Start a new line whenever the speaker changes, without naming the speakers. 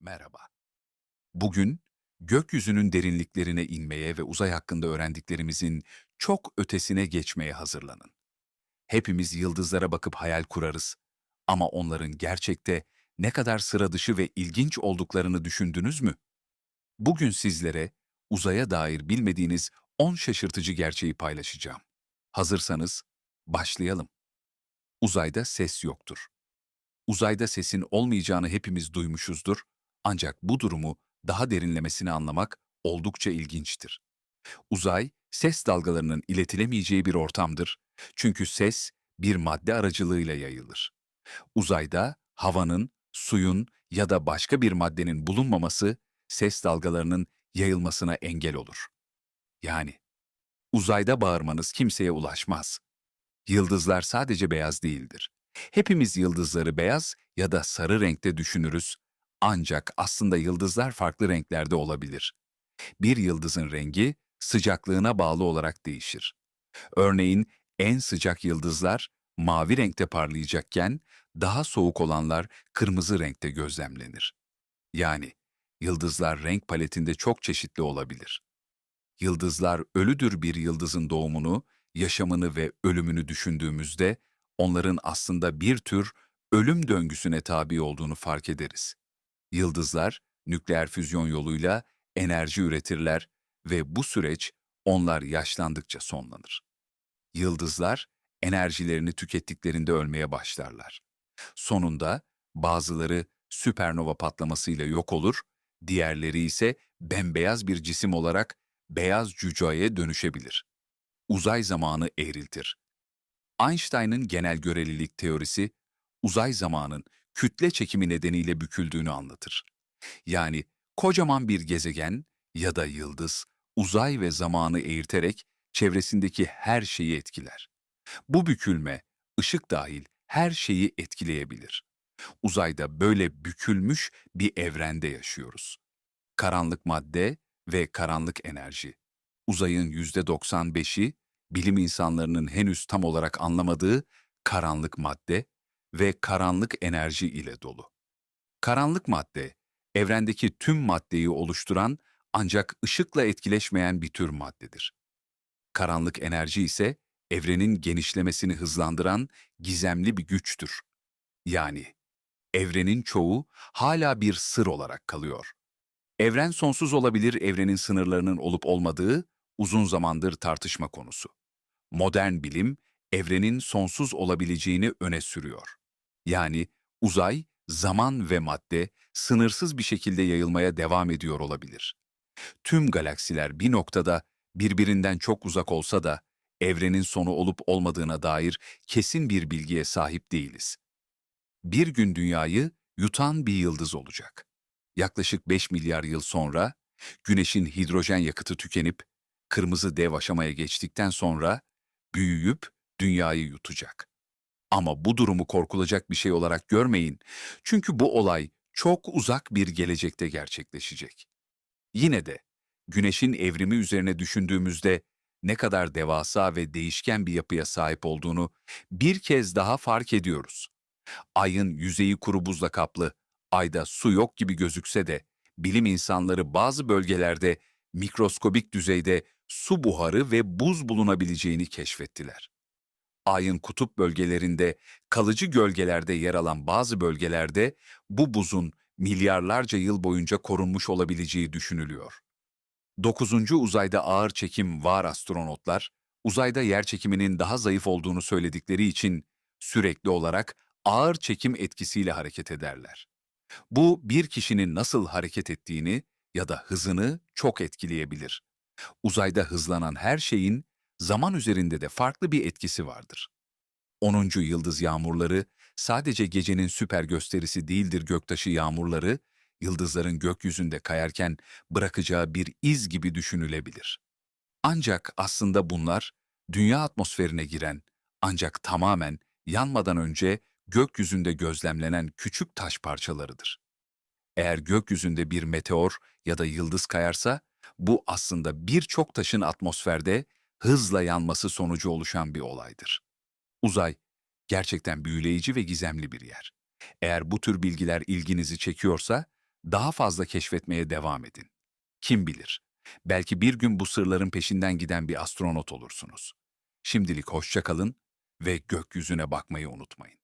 Merhaba. Bugün gökyüzünün derinliklerine inmeye ve uzay hakkında öğrendiklerimizin çok ötesine geçmeye hazırlanın. Hepimiz yıldızlara bakıp hayal kurarız ama onların gerçekte ne kadar sıra dışı ve ilginç olduklarını düşündünüz mü? Bugün sizlere uzaya dair bilmediğiniz 10 şaşırtıcı gerçeği paylaşacağım. Hazırsanız başlayalım. Uzayda ses yoktur. Uzayda sesin olmayacağını hepimiz duymuşuzdur ancak bu durumu daha derinlemesine anlamak oldukça ilginçtir. Uzay, ses dalgalarının iletilemeyeceği bir ortamdır. Çünkü ses bir madde aracılığıyla yayılır. Uzayda havanın, suyun ya da başka bir maddenin bulunmaması ses dalgalarının yayılmasına engel olur. Yani uzayda bağırmanız kimseye ulaşmaz. Yıldızlar sadece beyaz değildir. Hepimiz yıldızları beyaz ya da sarı renkte düşünürüz ancak aslında yıldızlar farklı renklerde olabilir. Bir yıldızın rengi sıcaklığına bağlı olarak değişir. Örneğin en sıcak yıldızlar mavi renkte parlayacakken daha soğuk olanlar kırmızı renkte gözlemlenir. Yani yıldızlar renk paletinde çok çeşitli olabilir. Yıldızlar ölüdür bir yıldızın doğumunu, yaşamını ve ölümünü düşündüğümüzde onların aslında bir tür ölüm döngüsüne tabi olduğunu fark ederiz. Yıldızlar nükleer füzyon yoluyla enerji üretirler ve bu süreç onlar yaşlandıkça sonlanır. Yıldızlar enerjilerini tükettiklerinde ölmeye başlarlar. Sonunda bazıları süpernova patlamasıyla yok olur, diğerleri ise bembeyaz bir cisim olarak beyaz cücaya dönüşebilir. Uzay zamanı eğriltir. Einstein'ın genel görelilik teorisi, uzay zamanın kütle çekimi nedeniyle büküldüğünü anlatır. Yani kocaman bir gezegen ya da yıldız uzay ve zamanı eğirterek çevresindeki her şeyi etkiler. Bu bükülme, ışık dahil her şeyi etkileyebilir. Uzayda böyle bükülmüş bir evrende yaşıyoruz. Karanlık madde ve karanlık enerji. Uzayın yüzde 95'i bilim insanlarının henüz tam olarak anlamadığı karanlık madde ve karanlık enerji ile dolu. Karanlık madde, evrendeki tüm maddeyi oluşturan ancak ışıkla etkileşmeyen bir tür maddedir. Karanlık enerji ise evrenin genişlemesini hızlandıran gizemli bir güçtür. Yani evrenin çoğu hala bir sır olarak kalıyor. Evren sonsuz olabilir evrenin sınırlarının olup olmadığı uzun zamandır tartışma konusu. Modern bilim evrenin sonsuz olabileceğini öne sürüyor. Yani uzay, zaman ve madde sınırsız bir şekilde yayılmaya devam ediyor olabilir. Tüm galaksiler bir noktada birbirinden çok uzak olsa da evrenin sonu olup olmadığına dair kesin bir bilgiye sahip değiliz. Bir gün dünyayı yutan bir yıldız olacak. Yaklaşık 5 milyar yıl sonra Güneş'in hidrojen yakıtı tükenip kırmızı dev aşamaya geçtikten sonra büyüyüp dünyayı yutacak. Ama bu durumu korkulacak bir şey olarak görmeyin. Çünkü bu olay çok uzak bir gelecekte gerçekleşecek. Yine de Güneş'in evrimi üzerine düşündüğümüzde ne kadar devasa ve değişken bir yapıya sahip olduğunu bir kez daha fark ediyoruz. Ayın yüzeyi kuru buzla kaplı, ayda su yok gibi gözükse de bilim insanları bazı bölgelerde mikroskobik düzeyde su buharı ve buz bulunabileceğini keşfettiler. Ayın kutup bölgelerinde, kalıcı gölgelerde yer alan bazı bölgelerde bu buzun milyarlarca yıl boyunca korunmuş olabileceği düşünülüyor. Dokuzuncu uzayda ağır çekim var astronotlar, uzayda yer çekiminin daha zayıf olduğunu söyledikleri için sürekli olarak ağır çekim etkisiyle hareket ederler. Bu bir kişinin nasıl hareket ettiğini ya da hızını çok etkileyebilir. Uzayda hızlanan her şeyin zaman üzerinde de farklı bir etkisi vardır. 10. yıldız yağmurları sadece gecenin süper gösterisi değildir göktaşı yağmurları, yıldızların gökyüzünde kayarken bırakacağı bir iz gibi düşünülebilir. Ancak aslında bunlar dünya atmosferine giren ancak tamamen yanmadan önce gökyüzünde gözlemlenen küçük taş parçalarıdır. Eğer gökyüzünde bir meteor ya da yıldız kayarsa, bu aslında birçok taşın atmosferde hızla yanması sonucu oluşan bir olaydır. Uzay, gerçekten büyüleyici ve gizemli bir yer. Eğer bu tür bilgiler ilginizi çekiyorsa, Daha fazla keşfetmeye devam edin. Kim bilir, belki bir gün bu sırların peşinden giden bir astronot olursunuz. Şimdilik hoşça kalın ve gökyüzüne bakmayı unutmayın.